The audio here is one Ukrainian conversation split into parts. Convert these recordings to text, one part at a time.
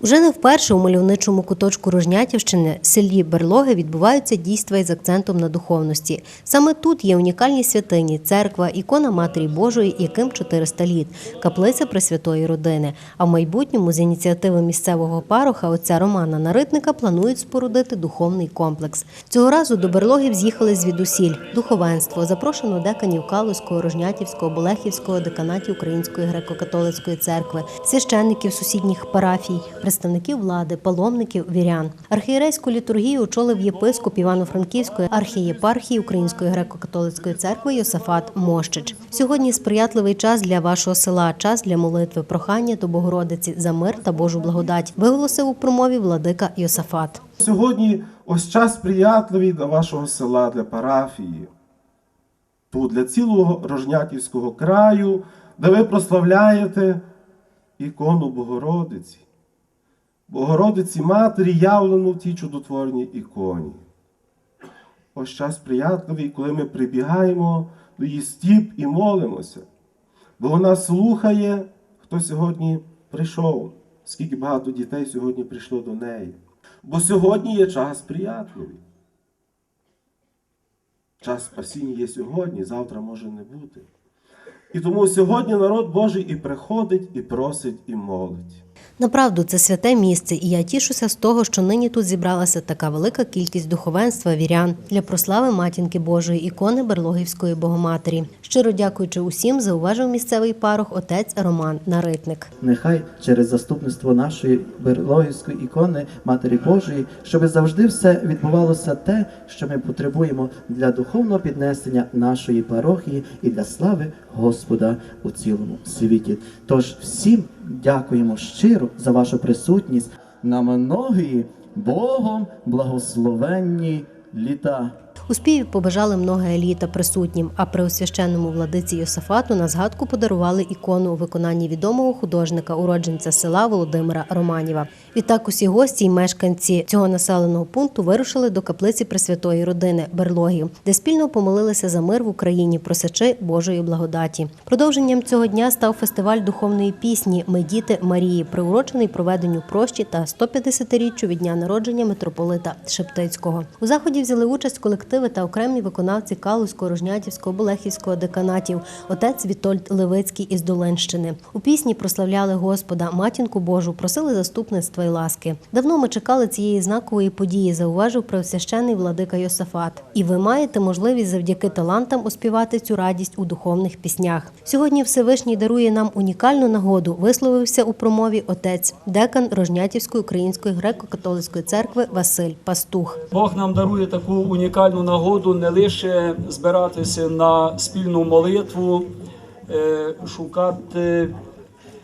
Уже не вперше у мальовничому куточку Рожнятівщини, селі Берлоги, відбуваються дійства із акцентом на духовності. Саме тут є унікальні святині, церква, ікона Матері Божої, яким 400 літ, каплиця Пресвятої родини. А в майбутньому з ініціативи місцевого пароха отця Романа Наритника планують спорудити духовний комплекс. Цього разу до Берлогів з'їхали звідусіль духовенство, запрошено деканів Калузького, Рожнятівського, Болехівського деканатів Української греко-католицької церкви, священників сусідніх парафій, представників влади, паломників, вірян. Архієрейську літургію очолив єпископ Івано-Франківської архієпархії Української греко-католицької церкви Йосафат Мощич. Сьогодні сприятливий час для вашого села, час для молитви, прохання до Богородиці за мир та Божу благодать, виголосив у промові владика Йосафат. Сьогодні ось час приятливий для вашого села, для парафії, тут для цілого Рожнятівського краю, де ви прославляєте ікону Богородиці. Богородиці Матері явлену в тій чудотворній іконі. Ось час приятливий, коли ми прибігаємо до її стіп і молимося. Бо вона слухає, хто сьогодні прийшов, скільки багато дітей сьогодні прийшло до неї. Бо сьогодні є час приятливий. Час спасіння є сьогодні, завтра може не бути. І тому сьогодні народ Божий і приходить, і просить, і молить. Направду це святе місце, і я тішуся з того, що нині тут зібралася така велика кількість духовенства вірян для прослави матінки Божої ікони Берлогівської Богоматері. Щиро дякуючи усім, зауважив місцевий парох отець Роман Наритник. Нехай через заступництво нашої берлогівської ікони Матері Божої, щоб завжди все відбувалося те, що ми потребуємо для духовного піднесення нашої парохії і для слави Господа у цілому світі. Тож всім дякуємо щиро за вашу присутність на многії Богом благословенні літа. У співі побажали много еліта присутнім, а при освященному владиці Йосафату на згадку подарували ікону у виконанні відомого художника, уродженця села Володимира Романєва. Відтак усі гості й мешканці цього населеного пункту вирушили до каплиці Пресвятої родини Берлогів, де спільно помолилися за мир в Україні, просячи Божої благодаті. Продовженням цього дня став фестиваль духовної пісні Ми діти Марії, приурочений проведенню прощі та 150-річчю від дня народження митрополита Шептицького. У заході взяли участь колективи та окремі виконавці Калузького, Рожнятівського, Болехівського деканатів, отець Вітольд Левицький із Долинщини. У пісні прославляли Господа, матінку Божу, просили заступництва й ласки. Давно ми чекали цієї знакової події, зауважив преосвящений владика Йосафат. І ви маєте можливість завдяки талантам оспівати цю радість у духовних піснях. Сьогодні Всевишній дарує нам унікальну нагоду, висловився у промові отець, декан Рожнятівської української греко-католицької церкви Василь Пастух. Бог нам дарує таку унікальну нагоду не лише збиратися на спільну молитву, е, шукати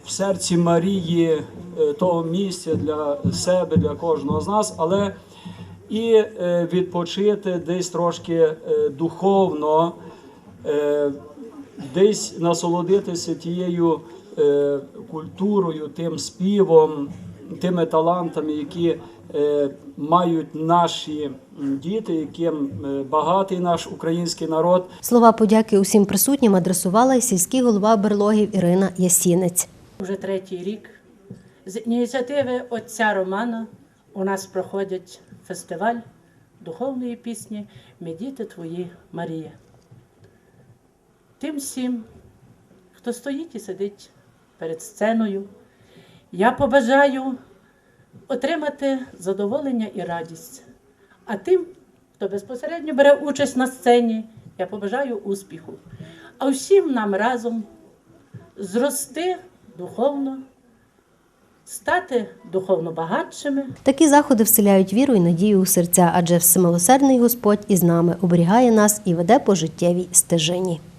в серці Марії е, того місця для себе, для кожного з нас, але і е, відпочити десь трошки духовно, десь насолодитися тією культурою, тим співом, тими талантами, які е, мають наші діти, яким е, багатий наш український народ. Слова подяки усім присутнім адресувала й сільський голова Берлогів Ірина Ясінець. Уже третій рік. З ініціативи отця Романа у нас проходить фестиваль духовної пісні Ми діти твої Марія. Тим всім, хто стоїть і сидить перед сценою, я побажаю отримати задоволення і радість. А тим, хто безпосередньо бере участь на сцені, я побажаю успіху. А всім нам разом зрости духовно, стати духовно багатшими. Такі заходи вселяють віру і надію у серця, адже всемилосердний Господь із нами оберігає нас і веде по життєвій стежині.